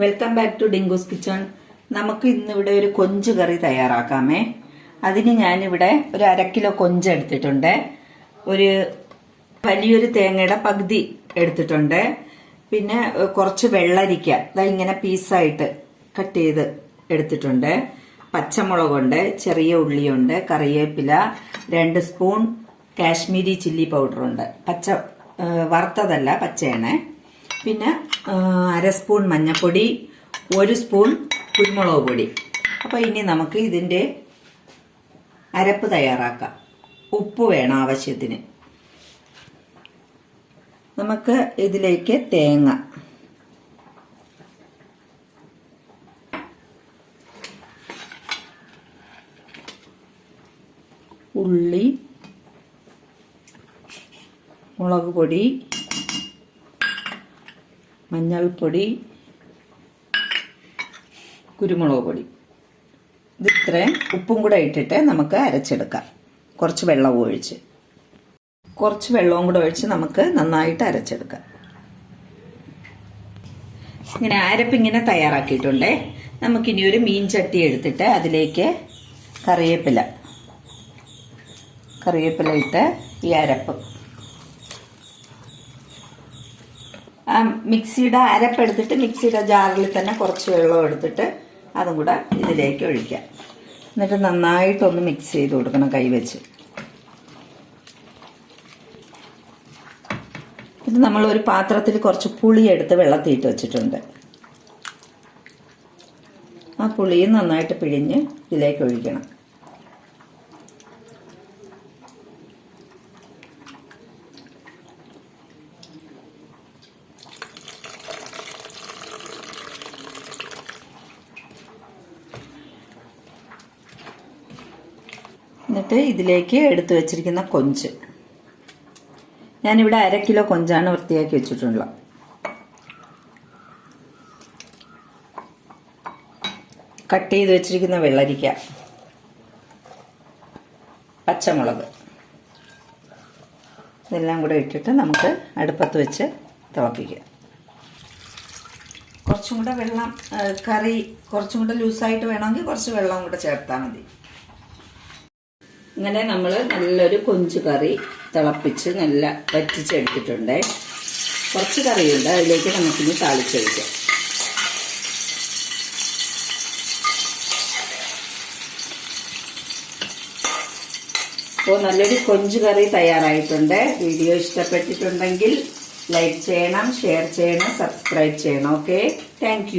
Welcome back to Dinkoos kitchen നമുക്ക് ഇന്നിവിടെ ഒരു കൊഞ്ച് കറി തയ്യാറാക്കാമേ. അതിന് ഞാനിവിടെ ഒരു അര കിലോ കൊഞ്ച് എടുത്തിട്ടുണ്ട്. ഒരു വലിയൊരു തേങ്ങയുടെ പകുതി എടുത്തിട്ടുണ്ട്. പിന്നെ കുറച്ച് വെള്ളരിക്ക. ഇങ്ങനെ പീസായിട്ട് കട്ട് ചെയ്ത് എടുത്തിട്ടുണ്ട്. പച്ചമുളകുണ്ട് ചെറിയ ഉള്ളിയുണ്ട് കറിവേപ്പില രണ്ട് സ്പൂൺ കാശ്മീരി ചില്ലി പൗഡറുണ്ട്. പച്ച വറുത്തതല്ല പച്ചയാണ്. പിന്നെ അര സ്പൂൺ മഞ്ഞൾപ്പൊടി ഒരു സ്പൂൺ കുരുമുളക് പൊടി. അപ്പോൾ ഇനി നമുക്ക് ഇതിന്റെ അരപ്പ് തയ്യാറാക്കാം. ഉപ്പ് വേണം ആവശ്യത്തിന്. നമുക്ക് ഇതിലേക്ക് തേങ്ങ. ഉള്ളി മുളക് പൊടി മഞ്ഞൾപ്പൊടി കുരുമുളക് പൊടി. ഇത് ഇത്രയും ഉപ്പും കൂടെ ഇട്ടിട്ട് നമുക്ക് അരച്ചെടുക്കാം. കുറച്ച് വെള്ളവും ഒഴിച്ച്. കുറച്ച് വെള്ളവും കൂടെ ഒഴിച്ച് നമുക്ക് നന്നായിട്ട് അരച്ചെടുക്കാം. ഇങ്ങനെ അരപ്പിങ്ങനെ തയ്യാറാക്കിയിട്ടുണ്ടേ. നമുക്കിനി ഒരു മീൻ ചട്ടി എടുത്തിട്ട് അതിലേക്ക് കറിവേപ്പില. കറിവേപ്പില ഇട്ട് ഈ അരപ്പ് ആ മിക്സിയുടെ അരപ്പെടുത്തിട്ട് മിക്സിയുടെ ജാറിൽ തന്നെ കുറച്ച് വെള്ളം എടുത്തിട്ട് അതും കൂടെ ഇതിലേക്ക് ഒഴിക്കാം. എന്നിട്ട് നന്നായിട്ടൊന്ന് മിക്സ് ചെയ്ത് കൊടുക്കണം കൈവച്ച് ഇത് നമ്മൾ ഒരു പാത്രത്തിൽ കുറച്ച് പുളി എടുത്ത് വെള്ളത്തിയിട്ട് വെച്ചിട്ടുണ്ട്. ആ പുളിയും നന്നായിട്ട് പിഴിഞ്ഞ് ഇതിലേക്ക് ഒഴിക്കണം. എന്നിട്ട് ഇതിലേക്ക് എടുത്തു വെച്ചിരിക്കുന്ന കൊഞ്ച്. ഞാനിവിടെ അര കിലോ കൊഞ്ചാണ് വൃത്തിയാക്കി വെച്ചിട്ടുള്ളത്. കട്ട് ചെയ്ത് വെച്ചിരിക്കുന്ന വെള്ളരിക്ക പച്ചമുളക് ഇതെല്ലാം കൂടെ ഇട്ടിട്ട് നമുക്ക് അടുപ്പത്ത് വെച്ച് തിളപ്പിക്കാം. കുറച്ചും കൂടെ വെള്ളം കറി കുറച്ചും കൂടെ ലൂസായിട്ട് വേണമെങ്കിൽ കുറച്ച് വെള്ളം കൂടെ ചേർത്താൽ മതി. ഇങ്ങനെ നമ്മൾ നല്ലൊരു കൊഞ്ച് കറി തിളപ്പിച്ച് നല്ല വറ്റിച്ചെടുത്തിട്ടുണ്ട്. കുറച്ച് കറിയുണ്ട് അതിലേക്ക് നമുക്കിനി താളിച്ചൊഴിക്കാം. അപ്പോൾ നല്ലൊരു കൊഞ്ച് കറി തയ്യാറായിട്ടുണ്ട്. വീഡിയോ ഇഷ്ടപ്പെട്ടിട്ടുണ്ടെങ്കിൽ ലൈക്ക് ചെയ്യണം ഷെയർ ചെയ്യണം സബ്സ്ക്രൈബ് ചെയ്യണം. ഓക്കെ? താങ്ക്